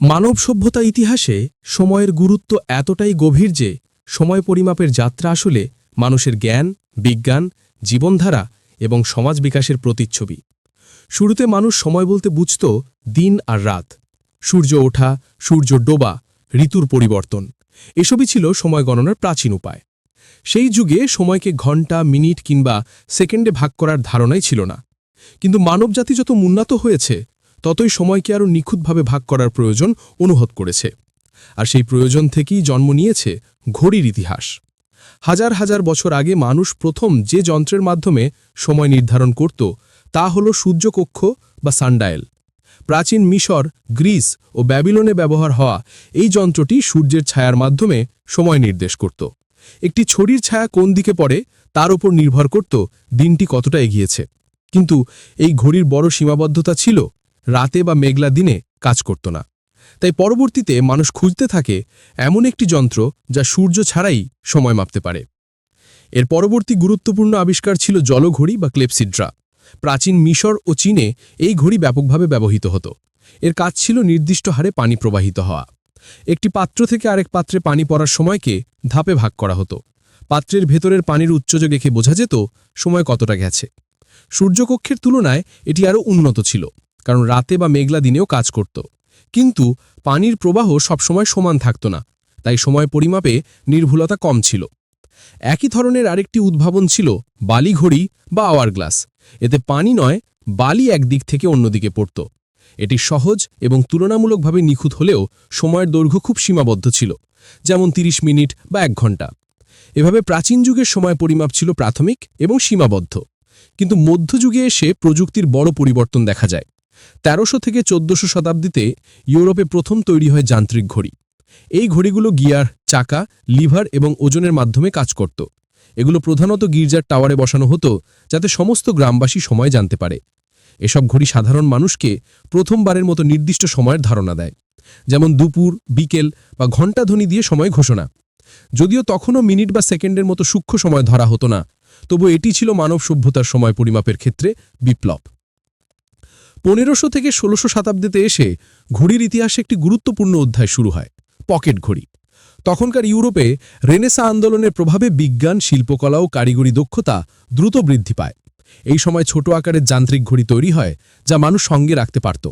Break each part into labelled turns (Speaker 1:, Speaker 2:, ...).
Speaker 1: মানব সভ্যতা ইতিহাসে সময়ের গুরুত্ব এতটাই গভীর যে সময় পরিমাপের যাত্রা আসলে মানুষের জ্ঞান, বিজ্ঞান, জীবনধারা এবং সমাজ বিকাশের প্রতিচ্ছবি। শুরুতে মানুষ সময় বলতে বুঝত দিন আর রাত। সূর্য ওঠা, সূর্য ডোবা, ঋতুর পরিবর্তন, এসবই ছিল সময় গণনার প্রাচীন উপায়। সেই যুগে সময়কে ঘণ্টা, মিনিট কিংবা সেকেন্ডে ভাগ করার ধারণাই ছিল না। কিন্তু মানবজাতি যত উন্নত হয়েছে ততই সময়কে আরও নিখুঁতভাবে ভাগ করার প্রয়োজন অনুভব করেছে। আর সেই প্রয়োজন থেকেই জন্ম নিয়েছে ঘড়ির ইতিহাস। হাজার হাজার বছর আগে মানুষ প্রথম যে যন্ত্রের মাধ্যমে সময় নির্ধারণ করত, তা হল সূর্যকক্ষ বা সানডায়েল। প্রাচীন মিশর, গ্রিস ও ব্যাবিলনে ব্যবহার হওয়া এই যন্ত্রটি সূর্যের ছায়ার মাধ্যমে সময় নির্দেশ করত। একটি ছড়ির ছায়া কোন দিকে পড়ে, তার উপর নির্ভর করত দিনটি কতটা এগিয়েছে। কিন্তু এই ঘড়ির বড় সীমাবদ্ধতা ছিল রাতে বা মেঘলা দিনে কাজ করত না। তাই পরবর্তীতে মানুষ খুঁজতে থাকে এমন একটি যন্ত্র যা সূর্য ছাড়াই সময় মাপতে পারে। এর পরবর্তী গুরুত্বপূর্ণ আবিষ্কার ছিল জলঘড়ি বা ক্লেপসিড্রা। প্রাচীন মিশর ও চীনে এই ঘড়ি ব্যাপকভাবে ব্যবহৃত হতো। এর কাজ ছিল নির্দিষ্ট হারে পানি প্রবাহিত হওয়া। একটি পাত্র থেকে আরেক পাত্রে পানি পড়ার সময়কে ধাপে ভাগ করা হতো। পাত্রের ভেতরের পানির উচ্চজ দেখে বোঝা যেত, সময় কতটা গেছে। সূর্যকক্ষের তুলনায় এটি আরও উন্নত ছিল। কারণ রাতে বা মেঘলা দিনেও কাজ করত। কিন্তু পানির প্রবাহ সবসময় সমান থাকত না, তাই সময় পরিমাপে নির্ভুলতা কম ছিল। একই ধরনের আরেকটি উদ্ভাবন ছিল বালি ঘড়ি বা আওয়ার গ্লাস এতে পানি নয়, বালি একদিক থেকে অন্যদিকে পড়ত। এটি সহজ এবং তুলনামূলকভাবে নিখুঁত হলেও সময়ের দৈর্ঘ্য খুব সীমাবদ্ধ ছিল, যেমন ৩০ মিনিট বা এক ঘণ্টা। এভাবে প্রাচীন যুগের সময় পরিমাপ ছিল প্রাথমিক এবং সীমাবদ্ধ। কিন্তু মধ্যযুগে এসে প্রযুক্তির বড় পরিবর্তন দেখা যায়। তেরোশো থেকে চোদ্দশো শতাব্দীতে ইউরোপে প্রথম তৈরি হয় যান্ত্রিক ঘড়ি। এই ঘড়িগুলো গিয়ার, চাকা, লিভার এবং ওজনের মাধ্যমে কাজ করত। এগুলো প্রধানত গির্জার টাওয়ারে বসানো হতো, যাতে সমস্ত গ্রামবাসী সময় জানতে পারে। এসব ঘড়ি সাধারণ মানুষকে প্রথমবারের মতো নির্দিষ্ট সময়ের ধারণা দেয়। যেমন দুপুর, বিকেল বা ঘণ্টা ঘণ্টাধ্বনি দিয়ে সময় ঘোষণা। যদিও তখনও মিনিট বা সেকেন্ডের মতো সূক্ষ্ম সময় ধরা হতো না তবু এটি ছিল মানব সভ্যতার সময় পরিমাপের ক্ষেত্রে বিপ্লব। পনেরোশো থেকে ষোলোশো শতাব্দীতে এসে ঘড়ির ইতিহাসে একটি গুরুত্বপূর্ণ অধ্যায় শুরু হয়, পকেট ঘড়ি। তখনকার ইউরোপে রেনেসা আন্দোলনের প্রভাবে বিজ্ঞান, শিল্পকলা ও কারিগরি দক্ষতা দ্রুত বৃদ্ধি পায়। এই সময় ছোট আকারের যান্ত্রিক ঘড়ি তৈরি হয়, যা মানুষ সঙ্গে রাখতে পারত।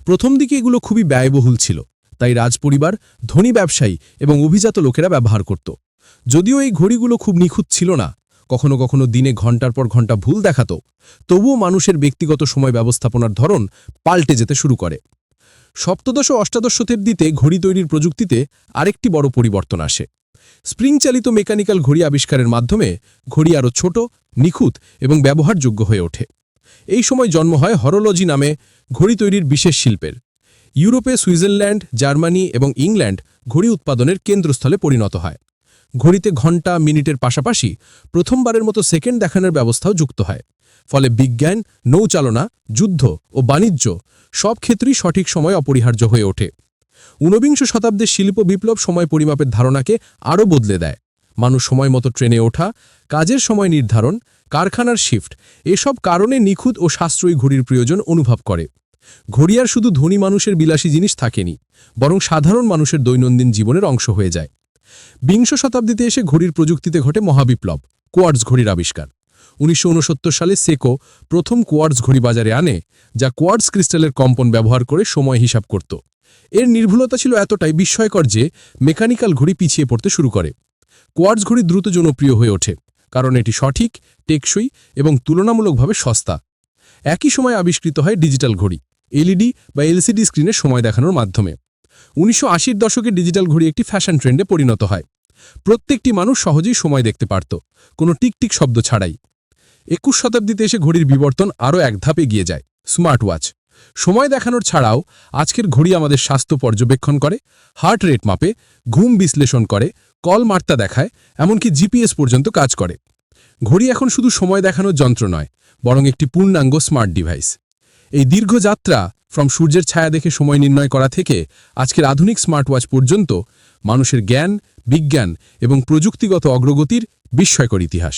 Speaker 1: প্রথম দিকে এগুলো খুবই ব্যয়বহুল ছিল, তাই রাজপরিবার, ধনী ব্যবসায়ী এবং অভিজাত লোকেরা ব্যবহার করত। যদিও এই ঘড়িগুলো খুব নিখুঁত ছিল না কখনো কখনো দিনে ঘণ্টার পর ঘণ্টা ভুল দেখাত। তবুও মানুষের ব্যক্তিগত সময় ব্যবস্থাপনার ধরন পাল্টে যেতে শুরু করে। সপ্তদশ ও অষ্টাদশ শতাব্দীতে ঘড়ি তৈরির প্রযুক্তিতে আরেকটি বড় পরিবর্তন আসে। স্প্রিং চালিত মেকানিক্যাল ঘড়ি আবিষ্কারের মাধ্যমে ঘড়ি আরও ছোট, নিখুঁত এবং ব্যবহারযোগ্য হয়ে ওঠে। এই সময় জন্ম হয় হরোলজি নামে ঘড়ি তৈরির বিশেষ শিল্পের। ইউরোপে সুইজারল্যান্ড, জার্মানি এবং ইংল্যান্ড ঘড়ি উৎপাদনের কেন্দ্রস্থলে পরিণত হয়। ঘড়িতে ঘণ্টা মিনিটের পাশাপাশি প্রথমবারের মতো সেকেন্ড দেখানোর ব্যবস্থাও যুক্ত হয়। ফলে বিজ্ঞান, নৌচালনা, যুদ্ধ ও বাণিজ্য সব ক্ষেত্রেই সঠিক সময় অপরিহার্য হয়ে ওঠে। ঊনবিংশ শতাব্দীর শিল্প বিপ্লব সময় পরিমাপের ধারণাকে আরও বদলে দেয়। মানুষ সময় মতো ট্রেনে ওঠা, কাজের সময় নির্ধারণ, কারখানার শিফট এসব কারণে নিখুঁত ও সাশ্রয়ী ঘড়ির প্রয়োজন অনুভব করে। ঘড়িয়ার শুধু ধনী মানুষের বিলাসী জিনিস থাকেনি, বরং সাধারণ মানুষের দৈনন্দিন জীবনের অংশ হয়ে যায়। বিংশ শতাব্দীতে এসে ঘড়ির প্রযুক্তিতে ঘটে মহাবিপ্লব কোয়ার্টস ঘড়ির আবিষ্কার। উনিশশো উনসত্তর সালে সেকো প্রথম কোয়ার্টস ঘড়ি বাজারে আনে, যা কোয়ার্টস ক্রিস্টালের কম্পন ব্যবহার করে সময় হিসাব করত। এর নির্ভুলতা ছিল এতটাই বিস্ময়কর যে মেকানিক্যাল ঘড়ি পিছিয়ে পড়তে শুরু করে। কোয়ার্টস ঘড়ি দ্রুত জনপ্রিয় হয়ে ওঠে, কারণ এটি সঠিক, টেকসই এবং তুলনামূলকভাবে সস্তা। একই সময় আবিষ্কৃত হয় ডিজিটাল ঘড়ি, এলইডি বা এলসিডি স্ক্রিনে সময় দেখানোর মাধ্যমে। উনিশশো আশির দশকে ডিজিটাল ঘড়ি একটি ফ্যাশন ট্রেন্ডে পরিণত হয়। প্রত্যেকটি মানুষ সহজেই সময় দেখতে পারত, কোনো টিকটিক শব্দ ছাড়াই। একুশ শতাব্দীতে এসে ঘড়ির বিবর্তন আরও এক ধাপ এগিয়ে যায় স্মার্ট ওয়াচ সময় দেখানোর ছাড়াও আজকের ঘড়ি আমাদের স্বাস্থ্য পর্যবেক্ষণ করে, হার্ট রেট মাপে, ঘুম বিশ্লেষণ করে, কল মার্তা দেখায়, এমনকি জিপিএস পর্যন্ত কাজ করে। ঘড়ি এখন শুধু সময় দেখানোর যন্ত্র নয়, বরং একটি পূর্ণাঙ্গ স্মার্ট ডিভাইস। এই দীর্ঘ যাত্রা ফ্রম সূর্যের ছায়া দেখে সময় নির্ণয় করা থেকে আজকের আধুনিক স্মার্ট ওয়াচ পর্যন্ত মানুষের জ্ঞান, বিজ্ঞান এবং প্রযুক্তিগত অগ্রগতির বিস্ময়কর ইতিহাস।